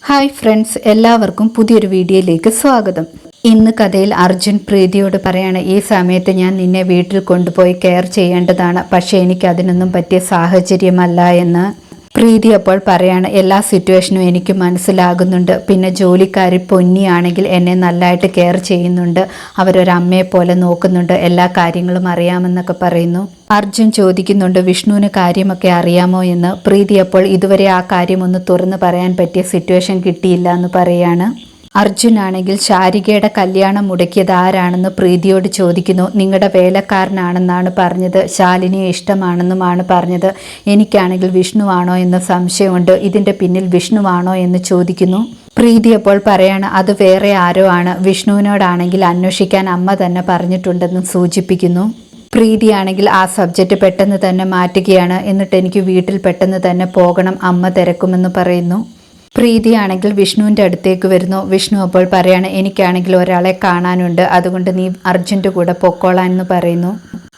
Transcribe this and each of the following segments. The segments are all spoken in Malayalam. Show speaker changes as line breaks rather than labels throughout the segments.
ഹായ് ഫ്രണ്ട്സ് എല്ലാവർക്കും പുതിയൊരു വീഡിയോയിലേക്ക് സ്വാഗതം. ഇന്ന് കഥയിൽ അർജുൻ പ്രീതിയോട് പറയാണ് ഈ സമയത്ത് ഞാൻ നിന്നെ വീട്ടിൽ കൊണ്ടുപോയി കെയർ ചെയ്യേണ്ടതാണ്. പക്ഷേ എനിക്ക് അതിനൊന്നും പറ്റിയ സാഹചര്യമല്ല എന്ന്. പ്രീതി അപ്പോൾ പറയാണ് എല്ലാ സിറ്റുവേഷനും എനിക്ക് മനസ്സിലാകുന്നുണ്ട്. പിന്നെ ജോലിക്കാരി പൊന്നിയാണെങ്കിൽ എന്നെ നല്ലതായിട്ട് കെയർ ചെയ്യുന്നുണ്ട്. അവരൊരമ്മയെ പോലെ നോക്കുന്നുണ്ട്. എല്ലാ കാര്യങ്ങളും അറിയാമെന്നൊക്കെ പറയുന്നു. അർജുൻ ചോദിക്കുന്നുണ്ട് വിഷ്ണുവിന് കാര്യമൊക്കെ അറിയാമോ? എന്ന്. പ്രീതി അപ്പോൾ ഇതുവരെ ആ കാര്യം ഒന്ന് തുറന്നു പറയാൻ പറ്റിയ സിറ്റുവേഷൻ കിട്ടിയില്ല എന്ന് പറയാണ്. അർജുൻ ആണെങ്കിൽ ശാരികയുടെ കല്യാണം മുടക്കിയത് ആരാണെന്ന് പ്രീതിയോട് ചോദിക്കുന്നു. നിങ്ങളുടെ വേലക്കാരനാണെന്നാണ് പറഞ്ഞത്. ശാലിനിയെ ഇഷ്ടമാണെന്നുമാണ് പറഞ്ഞത്. എനിക്കാണെങ്കിൽ വിഷ്ണുവാണോ എന്ന് സംശയമുണ്ട്. ഇതിന്റെ പിന്നിൽ വിഷ്ണുവാണോ എന്ന് ചോദിക്കുന്നു. പ്രീതി അപ്പോൾ പറയാണ് അത് വേറെ ആരോ ആണ്. വിഷ്ണുവിനോടാണെങ്കിൽ അന്വേഷിക്കാൻ അമ്മ തന്നെ പറഞ്ഞിട്ടുണ്ടെന്ന് സൂചിപ്പിക്കുന്നു. പ്രീതിയാണെങ്കിൽ ആ സബ്ജക്റ്റ് പെട്ടെന്ന് തന്നെ മാറ്റുകയാണ്. എന്നിട്ട് എനിക്ക് വീട്ടിൽ പെട്ടെന്ന് തന്നെ പോകണം. അമ്മ തിരക്കുമെന്ന് പറയുന്നു. പ്രീതിയാണെങ്കിൽ വിഷ്ണുവിന്റെ അടുത്തേക്ക് വരുന്നു. വിഷ്ണു അപ്പോൾ പറയാണ് എനിക്കാണെങ്കിൽ ഒരാളെ കാണാനുണ്ട്. അതുകൊണ്ട് നീ അർജുന്റെ കൂടെ പൊക്കോളാൻ എന്ന് പറയുന്നു.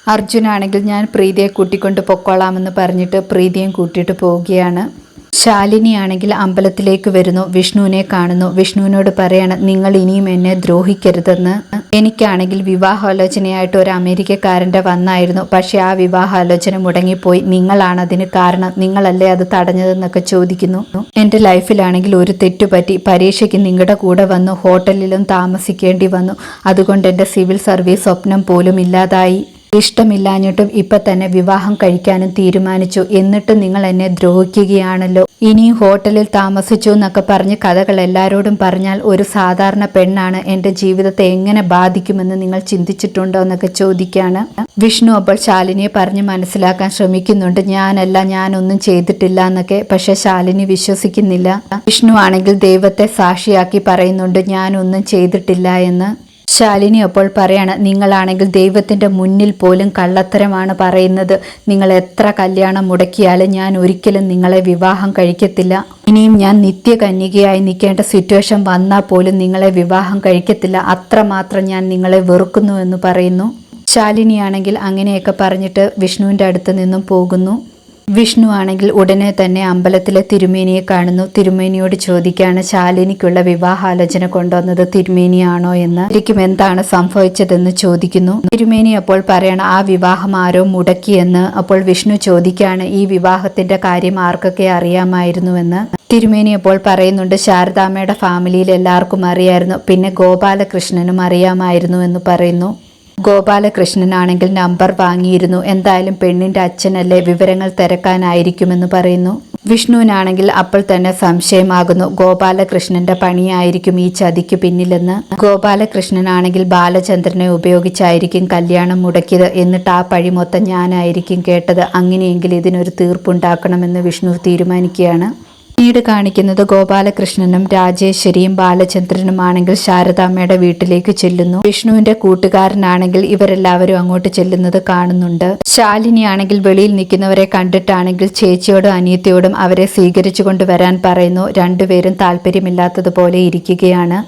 അർജുനാണെങ്കിൽ ഞാൻ പ്രീതിയെ കൂട്ടിക്കൊണ്ട് പൊക്കോളാമെന്ന് പറഞ്ഞിട്ട് പ്രീതിയും കൂട്ടിയിട്ട് പോവുകയാണ്. ശാലിനിയാണെങ്കിൽ അമ്പലത്തിലേക്ക് വരുന്നു. വിഷ്ണുവിനെ കാണുന്നു. വിഷ്ണുവിനോട് പറയാണ് നിങ്ങൾ ഇനിയും എന്നെ ദ്രോഹിക്കരുതെന്ന്. എനിക്കാണെങ്കിൽ വിവാഹാലോചനയായിട്ട് ഒരു അമേരിക്കക്കാരന്റെ വന്നായിരുന്നു. പക്ഷേ ആ വിവാഹാലോചന മുടങ്ങിപ്പോയി. നിങ്ങളാണ് അതിന് കാരണം. നിങ്ങളല്ലേ അത് തടഞ്ഞതെന്നൊക്കെ ചോദിക്കുന്നു. എന്റെ ലൈഫിലാണെങ്കിൽ ഒരു തെറ്റുപറ്റി പരീക്ഷയ്ക്ക് നിങ്ങളുടെ കൂടെ വന്നു. ഹോട്ടലിലും താമസിക്കേണ്ടി വന്നു. അതുകൊണ്ട് എന്റെ സിവിൽ സർവീസ് സ്വപ്നം പോലും ഇല്ലാതായി. ഇഷ്ടമില്ലാഞ്ഞിട്ടും ഇപ്പൊ തന്നെ വിവാഹം കഴിക്കാനും തീരുമാനിച്ചു. എന്നിട്ട് നിങ്ങൾ എന്നെ ദ്രോഹിക്കുകയാണല്ലോ. ഇനി ഹോട്ടലിൽ താമസിച്ചു എന്നൊക്കെ പറഞ്ഞ് കഥകൾ എല്ലാവരോടും പറഞ്ഞാൽ ഒരു സാധാരണ പെണ്ണാണ് എന്റെ ജീവിതത്തെ എങ്ങനെ ബാധിക്കുമെന്ന് നിങ്ങൾ ചിന്തിച്ചിട്ടുണ്ടോ എന്നൊക്കെ ചോദിക്കാണ്. വിഷ്ണു അപ്പോൾ ശാലിനിയെ പറഞ്ഞ് മനസ്സിലാക്കാൻ ശ്രമിക്കുന്നുണ്ട്. ഞാനല്ല ഞാനൊന്നും ചെയ്തിട്ടില്ല എന്നൊക്കെ. പക്ഷെ ശാലിനി വിശ്വസിക്കുന്നില്ല. വിഷ്ണു ആണെങ്കിൽ ദൈവത്തെ സാക്ഷിയാക്കി പറയുന്നുണ്ട് ഞാനൊന്നും ചെയ്തിട്ടില്ല എന്ന്. ശാലിനി അപ്പോൾ പറയാണ് നിങ്ങളാണെങ്കിൽ ദൈവത്തിന്റെ മുന്നിൽ പോലും കള്ളത്തരമാണ് പറയുന്നത്. നിങ്ങൾ എത്ര കല്യാണം മുടക്കിയാലും ഞാൻ ഒരിക്കലും നിങ്ങളെ വിവാഹം കഴിക്കത്തില്ല. ഇനിയും ഞാൻ നിത്യകന്യകയായി നിൽക്കേണ്ട സിറ്റുവേഷൻ വന്നാൽ പോലും നിങ്ങളെ വിവാഹം കഴിക്കത്തില്ല. അത്രമാത്രം ഞാൻ നിങ്ങളെ വെറുക്കുന്നു എന്ന് പറയുന്നു. ശാലിനിയാണെങ്കിൽ അങ്ങനെയൊക്കെ പറഞ്ഞിട്ട് വിഷ്ണുവിന്റെ അടുത്ത് നിന്നും പോകുന്നു. വിഷ്ണു ആണെങ്കിൽ ഉടനെ തന്നെ അമ്പലത്തിലെ തിരുമേനിയെ കാണുന്നു. തിരുമേനിയോട് ചോദിക്കാണ് ശാലിനിക്കുള്ള വിവാഹാലോചന കൊണ്ടുവന്നത് തിരുമേനിയാണോ എന്ന്? ശരിക്കും എന്താണ് സംഭവിച്ചതെന്ന് ചോദിക്കുന്നു. തിരുമേനി അപ്പോൾ പറയണം ആ വിവാഹം ആരോ മുടക്കിയെന്ന്. അപ്പോൾ വിഷ്ണു ചോദിക്കാണ് ഈ വിവാഹത്തിന്റെ കാര്യം ആർക്കൊക്കെ അറിയാമായിരുന്നുവെന്ന്? തിരുമേനി അപ്പോൾ പറയുന്നുണ്ട് ശാരദാമ്മയുടെ ഫാമിലിയിൽ എല്ലാവർക്കും അറിയായിരുന്നു. പിന്നെ ഗോപാലകൃഷ്ണനും അറിയാമായിരുന്നു എന്ന് പറയുന്നു. ഗോപാലകൃഷ്ണനാണെങ്കിൽ നമ്പർ വാങ്ങിയിരുന്നു. എന്തായാലും പെണ്ണിന്റെ അച്ഛനല്ലേ വിവരങ്ങൾ തിരക്കാനായിരിക്കുമെന്ന് പറയുന്നു. വിഷ്ണുവിനാണെങ്കിൽ അപ്പോൾ തന്നെ സംശയമാകുന്നു. ഗോപാലകൃഷ്ണന്റെ പണിയായിരിക്കും ഈ ചതിക്ക് പിന്നിലെന്ന്. ഗോപാലകൃഷ്ണനാണെങ്കിൽ ബാലചന്ദ്രനെ ഉപയോഗിച്ചായിരിക്കും കല്യാണം മുടക്കിയത് എന്നിട്ട് ആ പഴി മൊത്തം ഞാനായിരിക്കും കേട്ടത്. അങ്ങനെയെങ്കിൽ ഇതിനൊരു തീർപ്പുണ്ടാക്കണമെന്ന് വിഷ്ണു തീരുമാനിക്കുകയാണ്. പിന്നീട് കാണിക്കുന്നത് ഗോപാലകൃഷ്ണനും രാജേശ്വരിയും ബാലചന്ദ്രനുമാണെങ്കിൽ ശാരദാമ്മയുടെ വീട്ടിലേക്ക് ചെല്ലുന്നു. വിഷ്ണുവിന്റെ കൂട്ടുകാരനാണെങ്കിൽ ഇവരെല്ലാവരും അങ്ങോട്ട് ചെല്ലുന്നത് കാണുന്നുണ്ട്. ശാലിനിയാണെങ്കിൽ വെളിയിൽ നിൽക്കുന്നവരെ കണ്ടിട്ടാണെങ്കിൽ ചേച്ചിയോടും അനിയത്തിയോടും അവരെ സ്വീകരിച്ചു കൊണ്ടുവരാൻ പറയുന്നു. രണ്ടുപേരും താല്പര്യമില്ലാത്തതുപോലെ ഇരിക്കുകയാണ്.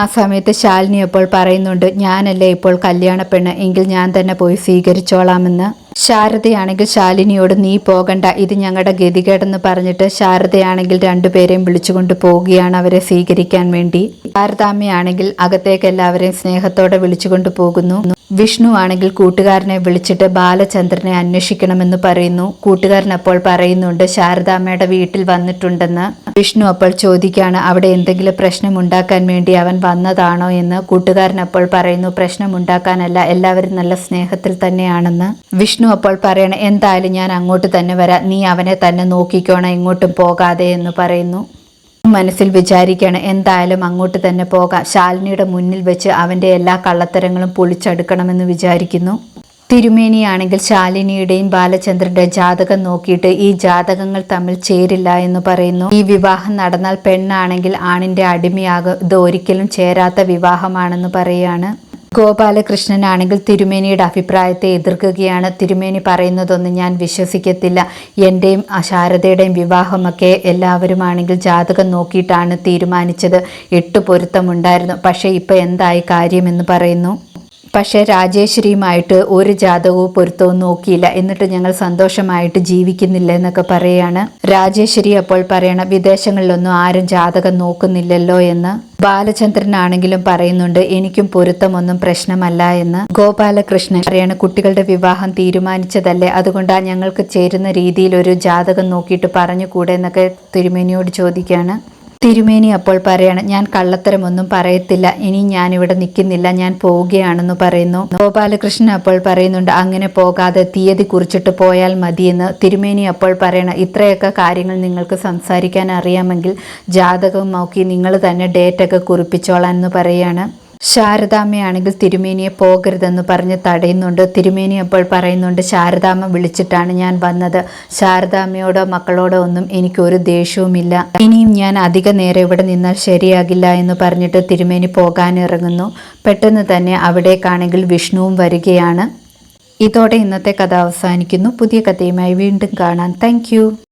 ആ സമയത്ത് ശാലിനി അപ്പോൾ പറയുന്നുണ്ട് ഞാനല്ലേ ഇപ്പോൾ കല്യാണ പെണ്ണ് എങ്കിൽ ഞാൻ തന്നെ പോയി സ്വീകരിച്ചോളാമെന്ന്. ശാരദയാണെങ്കിൽ ശാലിനിയോട് നീ പോകണ്ട ഇത് ഞങ്ങളുടെ ഗതികേടെന്ന് പറഞ്ഞിട്ട് ശാരദയാണെങ്കിൽ രണ്ടുപേരെയും വിളിച്ചുകൊണ്ട് പോവുകയാണ് അവരെ സ്വീകരിക്കാൻ വേണ്ടി. ശാരദാമ്മയാണെങ്കിൽ അകത്തേക്ക് എല്ലാവരെയും സ്നേഹത്തോടെ വിളിച്ചുകൊണ്ട് പോകുന്നു. വിഷ്ണു ആണെങ്കിൽ കൂട്ടുകാരനെ വിളിച്ചിട്ട് ബാലചന്ദ്രനെ അന്വേഷിക്കണമെന്ന് പറയുന്നു. കൂട്ടുകാരൻ അപ്പോൾ പറയുന്നുണ്ട് ശാരദാമ്മയുടെ വീട്ടിൽ വന്നിട്ടുണ്ടെന്ന്. വിഷ്ണു അപ്പോൾ ചോദിക്കുകയാണ് അവിടെ എന്തെങ്കിലും പ്രശ്നം ഉണ്ടാക്കാൻ വേണ്ടി അവൻ വന്നതാണോ? എന്ന്. കൂട്ടുകാരൻ അപ്പോൾ പറയുന്നു പ്രശ്നം ഉണ്ടാക്കാനല്ല എല്ലാവരും നല്ല സ്നേഹത്തിൽ തന്നെയാണെന്ന്. വിഷ്ണു അപ്പോൾ പറയണം എന്തായാലും ഞാൻ അങ്ങോട്ട് തന്നെ വരാം. നീ അവനെ തന്നെ നോക്കിക്കോണം ഇങ്ങോട്ടും പോകാതെ എന്ന് പറയുന്നു. മനസ്സിൽ വിചാരിക്കുകയാണ് എന്തായാലും അങ്ങോട്ട് തന്നെ പോകാം. ശാലിനിയുടെ മുന്നിൽ വെച്ച് അവന്റെ എല്ലാ കള്ളത്തരങ്ങളും പൊളിച്ചെടുക്കണമെന്ന് വിചാരിക്കുന്നു. തിരുമേനിയാണെങ്കിൽ ശാലിനിയുടെയും ബാലചന്ദ്രന്റെ ജാതകം നോക്കിയിട്ട് ഈ ജാതകങ്ങൾ തമ്മിൽ ചേരില്ല എന്ന് പറയുന്നു. ഈ വിവാഹം നടന്നാൽ പെണ്ണാണെങ്കിൽ ആണിന്റെ അടിമയാകും. ഇത് ഒരിക്കലും ചേരാത്ത വിവാഹമാണെന്ന് പറയുകയാണ്. ഗോപാലകൃഷ്ണനാണെങ്കിൽ തിരുമേനിയുടെ അഭിപ്രായത്തെ എതിർക്കുകയാണ്. തിരുമേനി പറയുന്നതൊന്നും ഞാൻ വിശ്വസിക്കത്തില്ല. എന്റെയും ശാരദയുടെയും വിവാഹമൊക്കെ എല്ലാവരുമാണെങ്കിൽ ജാതകം നോക്കിയിട്ടാണ് തീരുമാനിച്ചത്. എട്ട് പൊരുത്തമുണ്ടായിരുന്നു. പക്ഷേ ഇപ്പോൾ എന്തായി കാര്യമെന്ന് പറയുന്നു? പക്ഷേ രാജേശ്വരിയുമായിട്ട് ഒരു ജാതകവും പൊരുത്തവും നോക്കിയില്ല. എന്നിട്ട് ഞങ്ങൾ സന്തോഷമായിട്ട് ജീവിക്കുന്നില്ല എന്നൊക്കെ പറയാണ്. രാജേശ്വരി അപ്പോൾ പറയണം വിദേശങ്ങളിലൊന്നും ആരും ജാതകം നോക്കുന്നില്ലല്ലോ എന്ന്. ബാലചന്ദ്രനാണെങ്കിലും പറയുന്നുണ്ട് എനിക്കും പൊരുത്തമൊന്നും പ്രശ്നമല്ല എന്ന്. ഗോപാലകൃഷ്ണൻ പറയാണ് കുട്ടികളുടെ വിവാഹം തീരുമാനിച്ചതല്ലേ അതുകൊണ്ടാ ഞങ്ങൾക്ക് ചേരുന്ന രീതിയിൽ ഒരു ജാതകം നോക്കിയിട്ട് പറഞ്ഞുകൂടെ എന്നൊക്കെ തിരുമേനിയോട് ചോദിക്കുകയാണ് തിരുമേനി അപ്പോൾ പറയാണ് ഞാൻ കള്ളത്തരമൊന്നും പറയത്തില്ല. ഇനി ഞാൻ ഇവിടെ നിൽക്കുന്നില്ല. ഞാൻ പോവുകയാണെന്ന് പറയുന്നു. ഗോപാലകൃഷ്ണൻ അപ്പോൾ പറയുന്നുണ്ട് അങ്ങനെ പോകാതെ തീയതി കുറിച്ചിട്ട് പോയാൽ മതിയെന്ന്. തിരുമേനി അപ്പോൾ പറയണം ഇത്രയൊക്കെ കാര്യങ്ങൾ നിങ്ങൾക്ക് സംസാരിക്കാൻ അറിയാമെങ്കിൽ ജാതകം നോക്കി നിങ്ങൾ തന്നെ ഡേറ്റൊക്കെ കുറിപ്പിച്ചോളാം എന്ന് പറയാണ്. ശാരദാമ്മയാണെങ്കിൽ തിരുമേനിയെ പോകരുതെന്ന് പറഞ്ഞ് തടയുന്നുണ്ട്. തിരുമേനി അപ്പോൾ പറയുന്നുണ്ട് ശാരദാമ്മ വിളിച്ചിട്ടാണ് ഞാൻ വന്നത്. ശാരദാമ്മയോടോ മക്കളോടോ ഒന്നും എനിക്കൊരു ദേഷ്യവുമില്ല. ഇനിയും ഞാൻ അധിക നേരം ഇവിടെ നിന്നാൽ ശരിയാകില്ല എന്ന് പറഞ്ഞിട്ട് തിരുമേനി പോകാനിറങ്ങുന്നു. പെട്ടെന്ന് തന്നെ അവിടേക്കാണെങ്കിൽ വിഷ്ണുവും വരികയാണ്. ഇതോടെ ഇന്നത്തെ കഥ അവസാനിക്കുന്നു. പുതിയ കഥയുമായി വീണ്ടും കാണാം. താങ്ക്